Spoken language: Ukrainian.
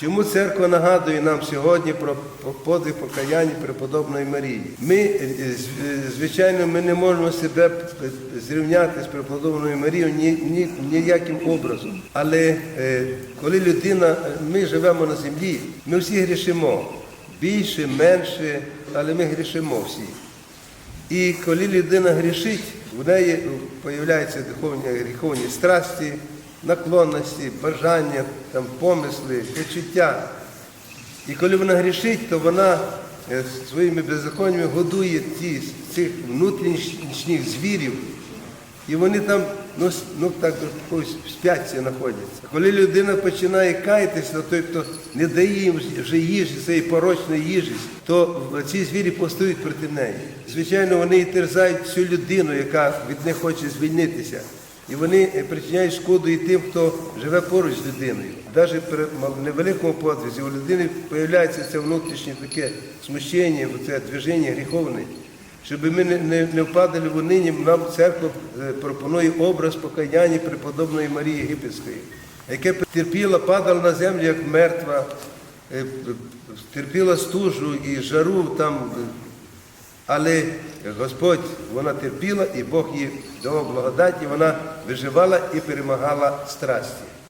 Чому церква нагадує нам сьогодні про подвиг покаяння преподобної Марії? Ми, е, з- е, звичайно, ми не можемо себе зрівняти з преподобною Марією ні, ні, ніяким образом. Але е, коли людина, е, ми живемо на землі, ми всі грішимо. Більше, менше, але ми грішимо всі. І коли людина грішить, в неї з'являються духовні гріховні страсті, наклонності, бажання, там, помисли, почуття. І коли вона грішить, то вона е, своїми беззаконнями годує ті, цих внутрішніх звірів, і вони там ну, ну так в сп'ятці знаходяться. Коли людина починає каятися, то той, хто не дає їм вже їжі, цієї порочної їжі, то ці звірі постають проти неї. Звичайно, вони і терзають всю людину, яка від них хоче звільнитися. І вони е, причиняють шкоду і тим, хто живе поруч з людиною. Навіть при невеликому подвизі у людини з'являється це внутрішнє таке смущення, це движення гріховне. Щоб ми не, не, не впадали в унині, нам церква е, пропонує образ покаяння преподобної Марії Єгипетської, яке терпіла, падала на землю як мертва, е, терпіла стужу і жару там. Але Господь вона терпіла, і Бог їй давав благодать, і вона виживала і перемагала страсті.